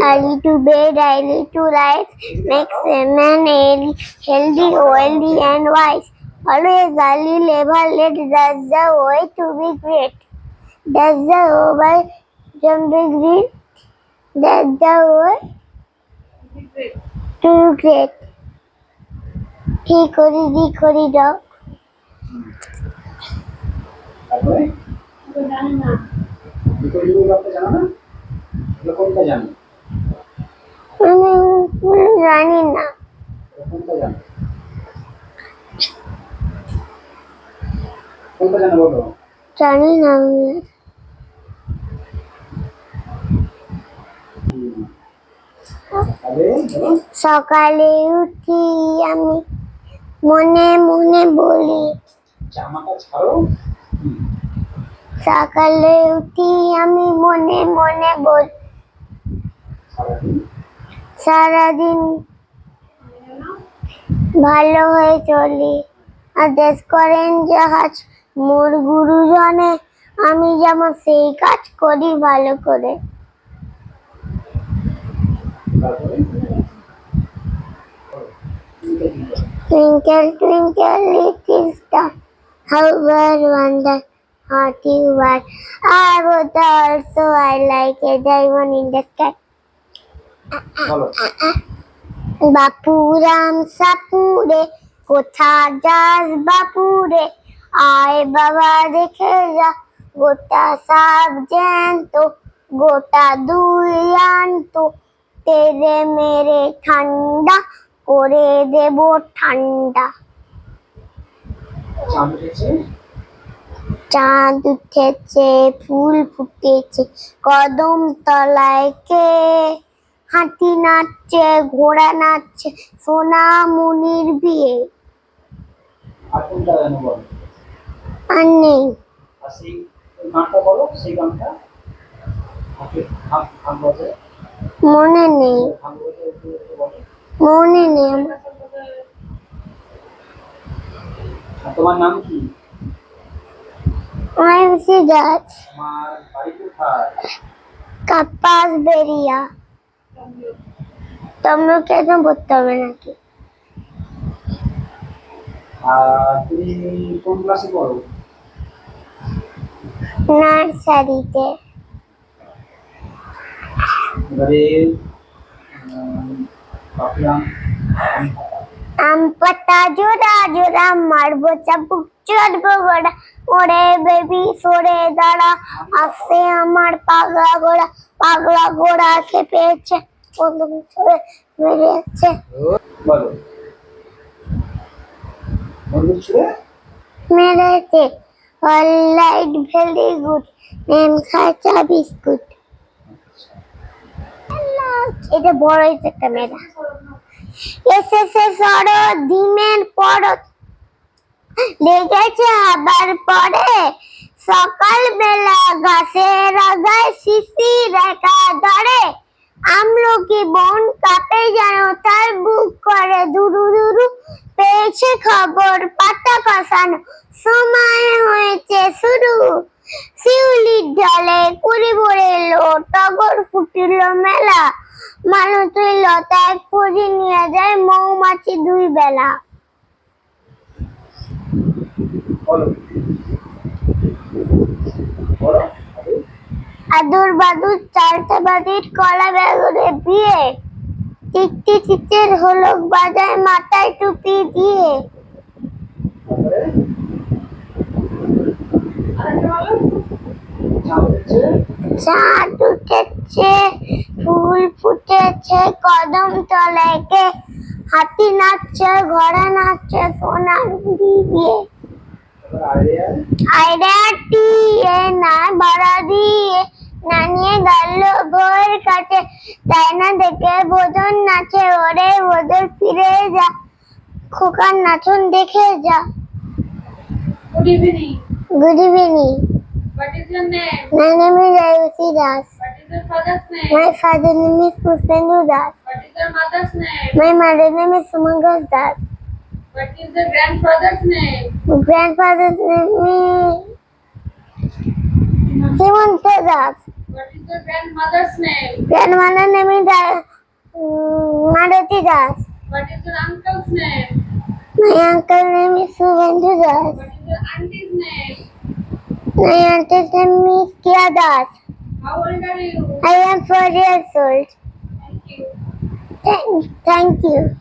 Early to bed, early to rise makes a man healthy, healthy, wealthy, and wise. Always early, never late. That's the way to be great. That's the way to be great. That's the way to be great. কি করি দি করি দাও তারপরে বিকল্প ব্যাপারটা জানো না এগুলো কোনটা জানো? আমি জানি না। কোনটা জানো? কোনটা জানো বলো? জানি না আমি। সকালে উঠি আমি মনে মনে বলি জামাটা ছাড়ো। সকালে উঠি আমি মনে মনে বলি সারাদিন ভালো হয়ে চলি। আর দেশ করেন যে হাজ মোর গুরুজনে, আমি যেমন সেই কাজ করি ভালো করে। Twinkle twinkle little star how war wonder how you are I was also I like a diamond in the sky Bapuram সাপুরে কোথা যাস বাপুরে? আয় বাবা দেখে যা গোটা সাপ জ্যান্ত গোটা দুই আনতো। তেরে মেরে ঠান্ডা করে দেব ঠান্ডা। চাঁদ উঠেছে ফুল ফুটেছে কদম তলায় কে হাতি নাচছে ঘোড়া নাচছে সোনা মুনির বিয়ে। আর নেই। মনে নেই। মনে নেই। তোমার নাম কি? আমার গাছ কাপাস বেরিয়া তোমরা কেন পড়তে হবে নাকি আর তুমি কোন ক্লাসে পড়ো নার্সারিতে এবারে উম, ভাবলাম আমি আম পাতা জোড়া জোড়া মারবো চাপুক গোড়া ওরে বেবি সরে দাঁড়া আসে আমার পাগলা ঘোড়া। পাগলা ঘোড়া খেপেছে কদম ছড়ে মেরেছে বলো। মেরেছে। All right very good name খাচা biscuit. এটা বড় একটা মেয়েরা এসেছে শরৎ ডিমের পরত। লেগেছে আবার পরে। সকাল বেলা ঘাসের আগায় শিশি রেখা ধরে। আমলকি বন কাপে যেন তার বুক করে দুরু দুরু পেয়েছে খবর পাতা কষানো। সময় হয়েছে শুরু। শিউলির জলে কুড়ি ভরে এলো টগর ফুটিল মেলা। মানুষের লতায় খুঁজে নিয়ে যায় মৌমাছি দুই বলো। আদুর বাদুর চালতে বাদির কলা বেগুনে বিয়ে টিকটি চিচের হলক বাজায় মাথায় টুপি দিয়ে। চাঁদ উঠেছে ফুল ফুটেছে কদম তলাইকে হাতি নাচছে ঘোড়া নাচছে সোনার গুড়ি দিয়ে আইডাটি এ না ভাড়া দিয়ে না নিয়ে গেল বউয়ের কাছে। তাই না দেখে বোধন নাচে ওরে ওদের ফিরে যা খোকার নাচন দেখে যা। Good evening. Good evening What is your name? My name is Ayushi Das My father's name is Pushpendu Das. What is your mother's name? My mother's name is Sumangas Das. What is your grandfather's name? My Grandfather's name is Simon Das. What is your grandmother's name? Grandmother's name is uh, Maruti Das. What is your uncle's name? My uncle's name is Suvendu Das. What is your auntie's name? My auntie's name is Kia Das. How old are you? I am four years old. Thank you. Thank, thank you.